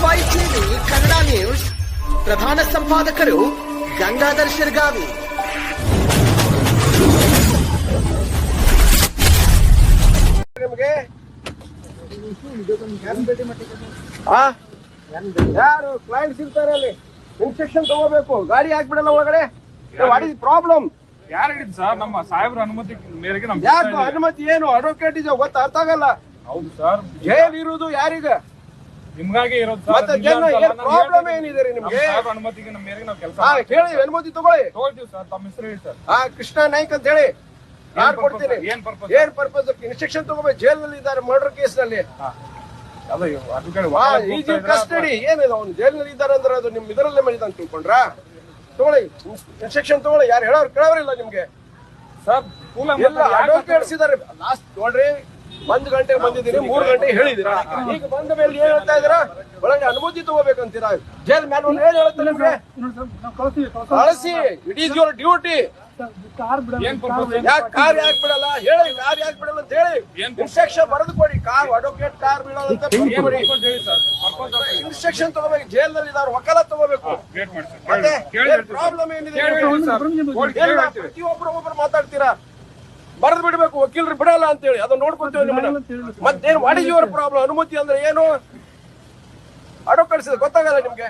TV Kannada news ಪ್ರಧಾನ ಸಂಪಾದಕರು ಗಂಗಾಧರ್ ಶಿರ್ಗಾವಿ. ನಿಮಗೆ? ಆ? ಯಾರು ಕ್ಲೈಂಟ್ಸ್ ಇರ್ತಾರೆ ಅಲ್ಲಿ? ಇನ್ಸ್ಟ್ರಕ್ಷನ್ ತಗೋಬೇಕು. ಗಾಡಿ ಹಾಕ್ಬಿಡಲ್ಲ ಒಳಗಡೆ? ವಾಟ್ ಇಸ್ ಪ್ರಾಬ್ಲಮ್ ಯಾರು ಹೇಳಿದ್ ಸರ್? ನಮ್ಮ ಸಾಹೇಬ್ರ ಅನುಮತಿ ಮೇರೆಗೆ ನಮ್ಗೆ ಯಾಕೆ ಅನುಮತಿ ಏನು? ಅಡ್ವೊಕೇಟ್ ಇದೆ ಗೊತ್ತ? ಅರ್ಥ ಆಗಲ್ಲ. ಹೌದು ಸರ್. ಜೈಲ್ ಇರುವುದು ಯಾರಿಗ? ನಿಮ್ಗಾಗಿ ಇರೋದು ಮತ್ತೆ ಸರ್ ಜನ ಏನ್ ಪ್ರಾಬ್ಲಮ್ ಏನಿದೆ ರೀ ನಿಮ್ಗೆ ಸಾಹೇಬ್ರ ಅನುಮತಿಗೆ ನಮ್ಮ ಮೇರೆಗೆ ನಾವು ಕೆಲಸ ಹಾ ಕೇಳಿ ಅನುಮತಿ ತಗೊಳ್ಳಿ. ತಗೊಳ್ತೀವಿ ಸರ್ ತಮ್ಮ ಹೆಸರು ಹೇಳಿ ಸರ್. ಆ ಕೃಷ್ಣ ನಾಯ್ಕ ಅಂತ ಹೇಳಿ. ಯಾರು purpose? ಕೊಡ್ತೀನಿ? ಏನ್ purpose? ಏನ್ ಪರ್ಪಸ್ ಇನ್ಸ್ಟ್ರಕ್ಷನ್ ತಗೋಬೇಕು. ಜೈಲ್ನಲ್ಲಿ ಇದ್ದಾರೆ ಮರ್ಡರ್ ಕೇಸ್ನಲ್ಲಿ ಅಲ್ಲ ಅದಕ್ಕೆ ಈಜಿ ಕಸ್ಟಡಿ ಏನಿದೆ? ಅವ್ನು ಜೈಲಿನಲ್ಲಿ ಇದ್ದಾರೆ ಅಂದ್ರೆ ಅದು ನಿಮ್ ಇದರಲ್ಲೇ ಮನೆ ಅಂತ ತಿಳ್ಕೊಂಡ್ರಾ? ತಗೊಳ್ಳಿ. ಇನ್ಸ್ಟ್ರಕ್ಷನ್ ತಗೊಳ್ಳಿ. ಯಾರು ಹೇಳೋರು ಕೇಳೋರಿಲ್ಲ ನಿಮ್ಗೆ. ಸರ್ ಕೂಲ ಎಲ್ಲ ಅಡ್ವೊಕೇಟ್ಸ್ ಇದಾರೆ ಲಾಸ್ಟ್ ನೋಡ್ರಿ ಒಂದ್ ಗಂಟೆ ಬಂದಿದ್ದೀರಿ ಮೂರ್ ಗಂಟೆ ಹೇಳಿದಿರಾ ಈಗ ಬಂದ ಮೇಲೆ ಏನ್ ಹೇಳ್ತಾ ಇದೀರಾ ಒಳಗೆ ಅನುಮತಿ ತಗೋಬೇಕಂತೀರಾ ಜೈಲ್ ಮ್ಯಾನ್ ಒಂದು ಏನ್ ಹೇಳ್ತಾರೆ ಕಳಿಸಿ ಇಟ್ ಈಸ್ ಯುವರ್ ಡ್ಯೂಟಿ? ಯಾಕೆ ಕಾರ್ ಯಾಕೆ ಬಿಡಲ್ಲ? ಹೇಳಿ ಕಾರ್ ಯಾಕೆ ಬಿಡಲ್ಲ ಅಂತ ಹೇಳಿ. ಇನ್ಸ್ಟ್ರಕ್ಷನ್ ಬರೆದು ಕೊಡಿ. Car advocate car Purpose instruction ತಗೋಬೇಕು. ಜೈಲ್ನಲ್ಲಿ ಇದಾರೆ ವಕಾಲ ತಗೋಬೇಕು. ಪ್ರಾಬ್ಲಮ್ ಏನಿದೆ? ಪ್ರತಿಯೊಬ್ರು ಒಬ್ರು ಮಾತಾಡ್ತೀರಾ? ಬರೆದು ಬಿಡಬೇಕು ವಕೀಲರು ಬಿಡಲ್ಲ ಅಂತೇಳಿ. ಅದನ್ನ ನೋಡ್ಕೊಳ್ತೇವೆ ನಿಮ್ಮನ್ನ. ಮತ್ತೇನು ವಾಟ್ ಇಸ್ ಯುವರ್ ಪ್ರಾಬ್ಲಮ್ ಅನುಮತಿ ಅಂದ್ರೆ ಏನು ಕಳ್ಸಿದ್ರೆ ಗೊತ್ತಾಗಲ್ಲ ನಿಮ್ಗೆ.